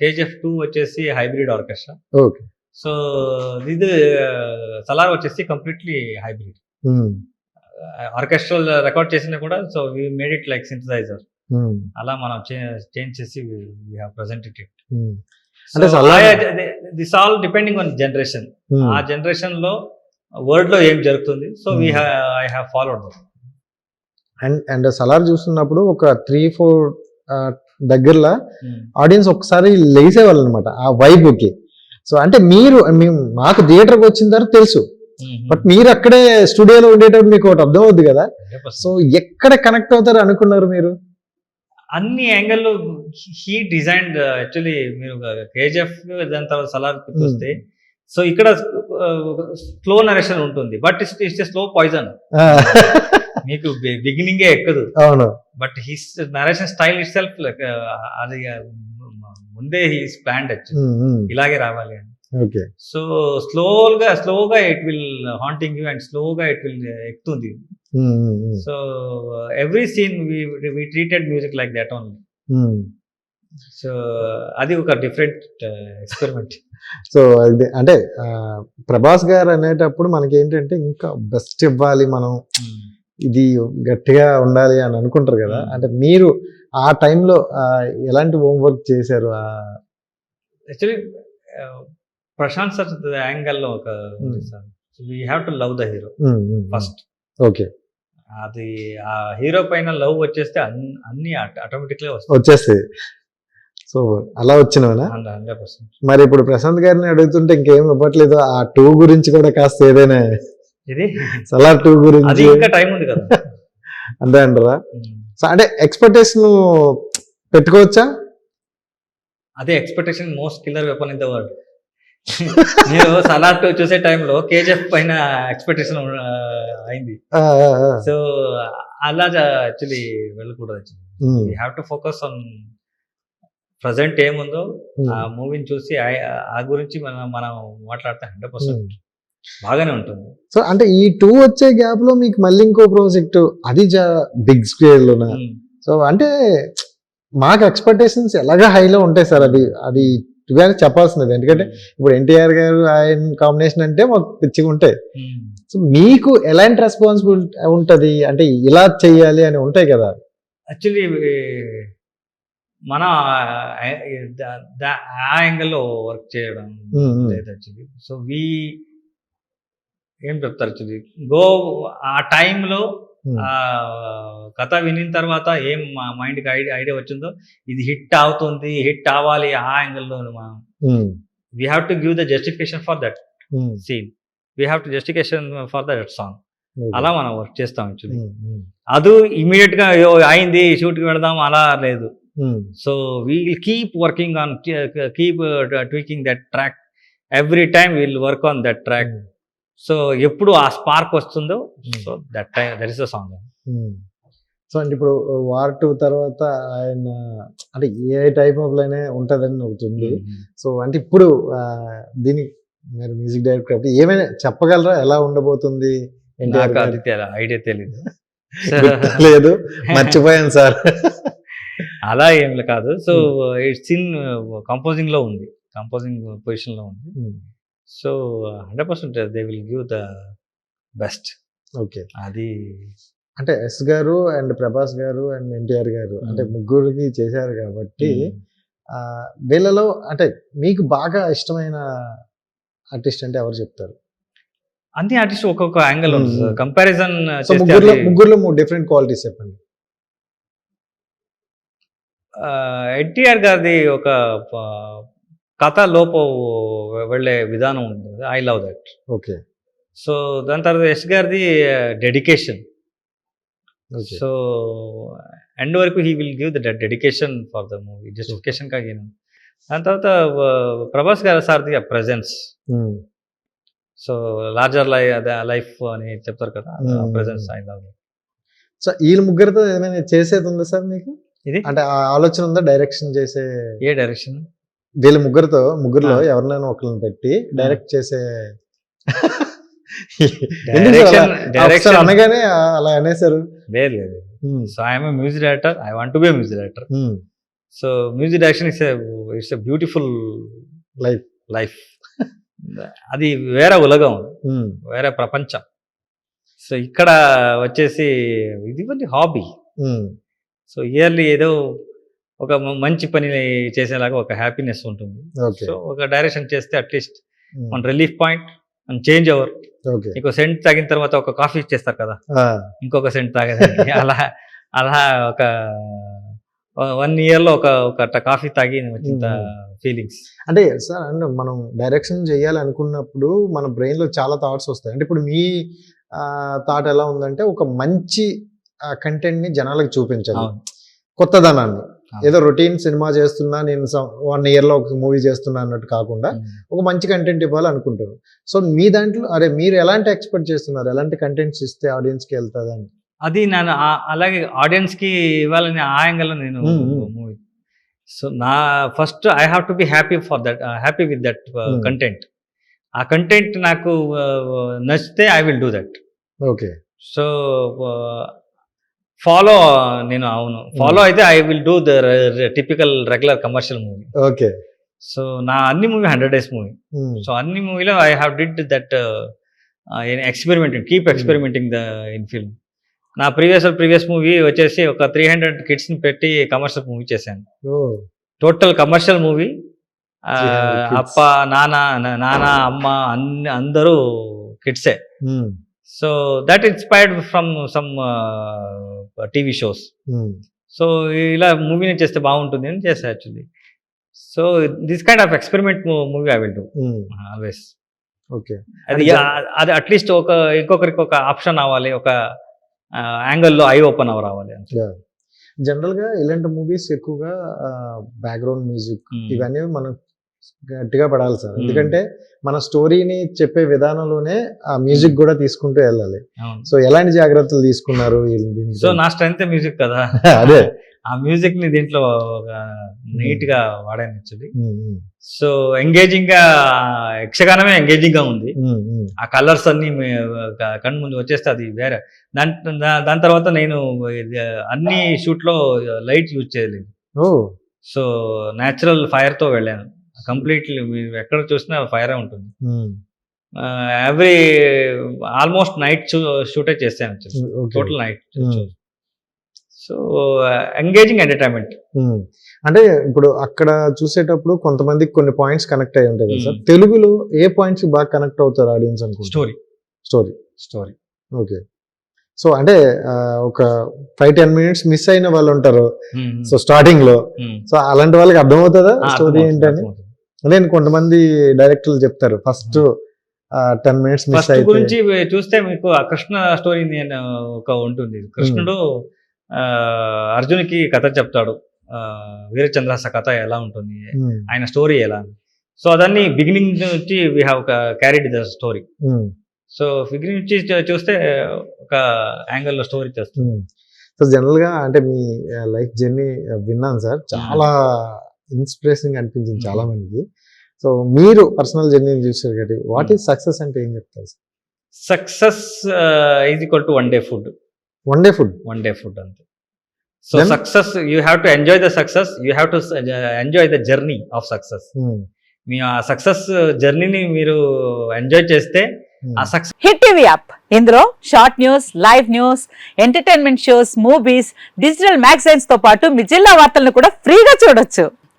KGF two వచ్చేసి hybrid orchestra. Okay. So ఇది సలార్ వచ్చేసి కంప్లీట్లీ హైబ్రిడ్. ఆర్కెస్ట్రల్ రికార్డ్ చేసినా కూడా so we made it like synthesizer. అలా మనం చేంజ్ చేసి presented it. This all depending on generation. ఆ జనరేషన్లో వరల్డ్లో ఏం జరుగుతుంది? So we. I have followed and and Salaar చూస్తున్నప్పుడు ఒక త్రీ ఫోర్ దగ్గరలో. ఆడియన్స్ ఒకసారి లేసేవాళ్ళు అనమాట ఆ వైబ్కి. సో అంటే మీరు మేము మాకు థియేటర్కి వచ్చిన తర్వాత తెలుసు. బట్ మీరు అక్కడే స్టూడియోలో ఉండేటప్పుడు మీకు ఒకటి అర్థం అవుద్ది కదా సో ఎక్కడ కనెక్ట్ అవుతారు అనుకున్నారు మీరు? అన్ని యాంగిల్ హీ డిజైన్డ్ యాక్చువల్లీ మీరు కేజీఎఫ్ దాని తర్వాత సలార్ చూస్తే సో ఇక్కడ స్లో నరేషన్ ఉంటుంది. But it's it's slow poison. మీకు బిగినింగే ఎక్కదు. అవును. But his narration style itself అది uh, ముందే హీస్ ప్లాండ్ ఇలాగే రావాలి అని. ఓకే. సో స్లోగా స్లోగా it will haunting you and స్లోగా ఇట్ విల్ ఎక్కుతుంది. So every scene we treated music like that only so అది ఒక uh, డిఫరెంట్ ఎక్స్పెరిమెంట్ సో అది అంటే ఆ, ప్రభాస్ గారు అనేటప్పుడు మనకి ఏంటంటే ఇంకా బెస్ట్ ఇవ్వాలి మనం. ఇది గట్టిగా ఉండాలి అని అనుకుంటారు కదా. అంటే మీరు ఆ టైంలో ఎలాంటి హోంవర్క్ చేశారు? యాక్చువల్లీ ప్రశాంత్ సార్ యాంగిల్లో ఒక. Sir. We have to love the hero first okay. అది ఆ హీరో పైన లవ్ వచ్చేస్తే అన్ని- ఆటోమేటిక్లీ వస్తాయి. వచ్చేస్తాయి. సో అలా వచ్చినవనా? మరి ఇప్పుడు ప్రశాంత్ గారిని అడుగుతుంటే ఇంకేం ఇవ్వట్లేదు. ఆ టూ గురించి కూడా కాస్త ఏదైనా ఇది? సలార్ టూ అది గురించి ఇంకా టైం ఉంది కదా. అంతే అంటారా? అంటే ఎక్స్పెక్టేషన్ పెట్టుకోవచ్చా? అదే expectation most killer weapon in the world మీరు సలార్ టూ చూసే టైంలో కేజీఎఫ్ పైన ఎక్స్పెక్టేషన్ అయింది. సో అలా యాక్చువల్లీ వెళ్ళకూడదు actually have to focus on present ఏముందో ఆ మూవీని చూసి ఆ- గురించి మనం మనం మాట్లాడితే హండ్రెడ్ పర్సెంట్. బాగానే ఉంటుంది. సో అంటే ఈ టూ వచ్చే గ్యాప్లో మీకు మళ్ళీ ఇంకో ప్రాజెక్ట్ అది బిగ్ స్కేల్ లోన ఉమ్. సో అంటే మాకు ఎక్స్పెక్టేషన్స్ ఎలాగా హైలో ఉంటాయి సార్ అది అది చెప్పాల్సినది ఎందుకంటే ఇప్పుడు ఎన్టీఆర్ గారు ఆయన కాంబినేషన్ అంటే మాకు పిచ్చిగా ఉంటాయి. సో మీకు ఎలాంటి రెస్పాన్సిబిలిటీ ఉంటది? అంటే ఇలా చెయ్యాలి అని ఉంటాయి కదా. యాక్చువల్లీ మన ఆ- యాంగిల్లో వర్క్ చేయడం. లేదు యాక్చువల్లీ. సో వి ఏం చెప్తారు గో ఆ టైంలో కథ వినిన తర్వాత ఏం మా మైండ్కి ఐడియా ఐడియా వచ్చిందో ఇది హిట్ అవుతుంది హిట్ అవ్వాలి ఆ యాంగిల్లో we have to give the justification for that scene we have to justification for that song. అలా మనం వర్క్ చేస్తాం యాక్చువల్లీ అది ఇమీడియట్గా "అయ్యో, అయింది షూట్కి వెళదాం అలా లేదు. So we will keep working on keep tweaking that track every time will work on that track so ఎప్పుడు ఆ స్పార్క్ వస్తుందో Hmm. So that time that is the song. Um. So అంటే ఇప్పుడు వార్ టూ తర్వాత ఆయన అంటే ఏ type of లైనే ఉంటదని ఒకటి ఉంది. సో అంటే ఇప్పుడు ఆ, దీని మీరు మ్యూజిక్ డైరెక్టర్ కాబట్టి ఏమైనా చెప్పగలరా? ఎలా ఉండబోతుంది? ఐడియా తెలీదు. లేదు మర్చిపోయాను సార్. అలా ఏం కాదు. సో ఇట్స్ ఇన్ కంపోజింగ్లో ఉంది. కంపోజింగ్ పొజిషన్లో ఉంది so hundred percent they will give the best. Okay. అది అంటే ఎస్ గారు అండ్ ప్రభాస్ గారు అండ్ ఎన్టీఆర్ గారు అంటే. ముగ్గురికి చేశారు కాబట్టి వీళ్ళలో అంటే మీకు బాగా ఇష్టమైన ఆర్టిస్ట్ అంటే ఎవరు చెప్తారు? అన్ని ఆర్టిస్ట్ ఒక్కొక్క యాంగిల్ ఉంది. కంపారిజన్ ముగ్గురులో ముగ్గురులో మూడు డిఫరెంట్ క్వాలిటీస్ చెప్పండి. ఎన్టీఆర్ గారిది ఒక కథ లోపు వెళ్ళే విధానం ఉంటుంది. I love that okay. So దాని తర్వాత యశ్ గారిది డెడికేషన్ ఓకే. సో ఎండ్ వరకు he will give the dedication for the movie justification కాగిన దాని తర్వాత uh, ప్రభాస్ గారి సార్ది presence so larger lie life అని చెప్తారు కదా. ప్రజెన్స్ ఐ లవ్ సో వీళ్ళ ముగ్గురితో ఏమైనా చేసేది ఉందా సార్ మీకు? ఇది? అంటే ఆలోచన ఉందా డైరెక్షన్ చేసే? ఏ డైరెక్షన్ వీళ్ళ ముగ్గురితో ముగ్గురులో. ఎవరినైనా ఒకరిని పెట్టి డైరెక్ట్ చేసే డైరెక్షన్ అనగానే అలా అనేసారు లేదు లేదు. So I'm music director I want to be music director so music direction it's it's a beautiful life life అది వేరే ఉలగం. వేరే ప్రపంచం. సో ఇక్కడ వచ్చేసి ఇది కొన్ని హాబీ సో ఇయర్లీ ఏదో ఒక మంచి పని చేసేలాగా ఒక హ్యాపీనెస్ ఉంటుంది. సో ఒక డైరెక్షన్ చేస్తే అట్లీస్ట్ మన రిలీఫ్ పాయింట్ మన చేంజ్ ఓవర్ ఓకే. ఇంకో సెంట్ తాగిన తర్వాత ఒక కాఫీ ఇచ్చేస్తారు కదా. ఇంకొక సెంట్ తాగేదానికి అలా అలా ఒక వన్ ఇయర్లో ఒక ఒక కాఫీ తాగి వచ్చిన ఫీలింగ్స్ అంటే సార్ అంటే మనం డైరెక్షన్ చేయాలి అనుకున్నప్పుడు మన బ్రెయిన్లో చాలా థాట్స్ వస్తాయి. అంటే ఇప్పుడు మీ థాట్ ఎలా ఉందంటే ఒక మంచి కంటెంట్ని జనాలకు చూపించాలి. కొత్తదనాన్ని. ఏదో రొటీన్ సినిమా చేస్తున్నా నేను వన్ ఇయర్లో ఒక మూవీ చేస్తున్నా అన్నట్టు కాకుండా ఒక మంచి కంటెంట్ ఇవ్వాలి అనుకుంటారు. సో మీ దాంట్లో అరే మీరు ఎలాంటి ఎక్స్పెక్ట్ చేస్తున్నారు? ఎలాంటి కంటెంట్స్ ఇస్తే ఆడియన్స్కి వెళ్తుంది అని? అది నేను అలాగే ఆడియన్స్కి ఇవ్వాలని ఆ యాంగిల్ నేను. మూవీ. సో నా first I have to be happy for that happy with that. Content. ఆ కంటెంట్ నాకు నచ్చితే I will do that. Okay. So follow నేను అవును. ఫాలో అయితే I will do the typical regular commercial movie okay so నా అన్ని movie hundred days movie so అన్ని మూవీలో I have did that experimenting keep experimenting the in film నా previous previous movie వచ్చేసి ఒక త్రీ హండ్రెడ్ కిడ్స్ని పెట్టి కమర్షియల్ మూవీ చేశాను. Total commercial movie 300 kids. అప్ప నాన్న నాన్న అమ్మ అన్ని అందరూ కిడ్సే so that inspired from some TV shows. Um, so ఇలా మూవీని చేస్తే బాగుంటుంది అని చేస్తా actually. So this kind of experiment movie I will do. Um, always. Okay. అది అది అట్లీస్ట్ ఒక ఇంకొకరికి ఒక ఆప్షన్ అవ్వాలి ఒక యాంగిల్లో ఐ ఓపెన్ అవ రావాలి అంతే. జనరల్గా ఇలాంటి మూవీస్ ఎక్కువగా బ్యాక్గ్రౌండ్ మ్యూజిక్ Hmm. ఇవన్నీ మనం గట్టిగా పడాలి సార్. ఎందుకంటే మన స్టోరీని చెప్పే విధానంలోనే ఆ మ్యూజిక్ కూడా తీసుకుంటూ వెళ్ళాలి. సో ఎలాంటి జాగ్రత్తలు తీసుకున్నారు? సో నా స్ట్రెంత్ మ్యూజిక్ కదా. అదే. ఆ మ్యూజిక్ని దీంట్లో నీట్గా వాడాను యాక్చువల్లీ సో ఎంగేజింగ్గా యక్షగానమే ఎంగేజింగ్గా ఉంది ఆ కలర్స్ అన్ని కన్ను ముందు వచ్చేస్తే అది వేరే. దాని దాని తర్వాత నేను అన్ని షూట్లో లైట్ యూజ్ చేయలేదు. సో న్యాచురల్ ఫైర్తో వెళ్ళాను. కంప్లీట్లీ మీరు ఎక్కడ చూసినా ఫైరే ఉంటుంది. Every almost night షూటే okay. Total night Hmm. So engaging entertainment. అంటే ఇప్పుడు అక్కడ చూసేటప్పుడు కొంతమందికి కొన్ని పాయింట్స్ కనెక్ట్ అయి ఉంటాయి కదా సార్. ఉమ్. తెలుగులో ఏ పాయింట్స్ బాగా కనెక్ట్ అవుతారు ఆడియన్స్ అనుకుంటా story story story okay so అంటే ఒక ఫైవ్ టెన్ మినిట్స్ మిస్ అయిన వాళ్ళు ఉంటారు. సో స్టార్టింగ్లో. సో అలాంటి వాళ్ళకి అర్థమవుతుందా? స్టోరీ ఏంటని? నేను కొంతమంది డైరెక్టర్లు చెప్తారు ఫస్ట్ టెన్ మినిట్స్ మిస్ గురించి చూస్తే మీకు ఆ కృష్ణ స్టోరీ నేను ఒక ఉంటుంది. కృష్ణుడు అర్జునికి కథ చెప్తాడు. వీరచంద్రాస కథ ఎలా ఉంటుంది ఆయన స్టోరీ ఎలా సో అదన్నీ బిగినింగ్ నుంచి we have carried the story so beginning నుంచి చూస్తే ఒక యాంగిల్లో స్టోరీ చేస్తుంది. సో జనరల్గా అంటే మీ లైఫ్ జర్నీ విన్నాను సార్. చాలా ఇన్స్పిరేషన్ అనిపించింది చాలా Hmm. మందికి సో మీరు పర్సనల్ జర్నీ చూసారు కాబట్టి వాట్ ఈస్ సక్సెస్ అంటే ఏం చెప్తారు? Sir success is equal to one day food one day food one day food అంతే. So success you have to enjoy the success you have to enjoy the journey of success మీ ఆ success జర్నీని మీరు enjoy చేస్తే ఆ success hit TV app ఇందులో short news live news entertainment shows movies digital మ్యాగజైన్స్తో పాటు మీ జిల్లా వార్తలను కూడా ఫ్రీగా చూడొచ్చు.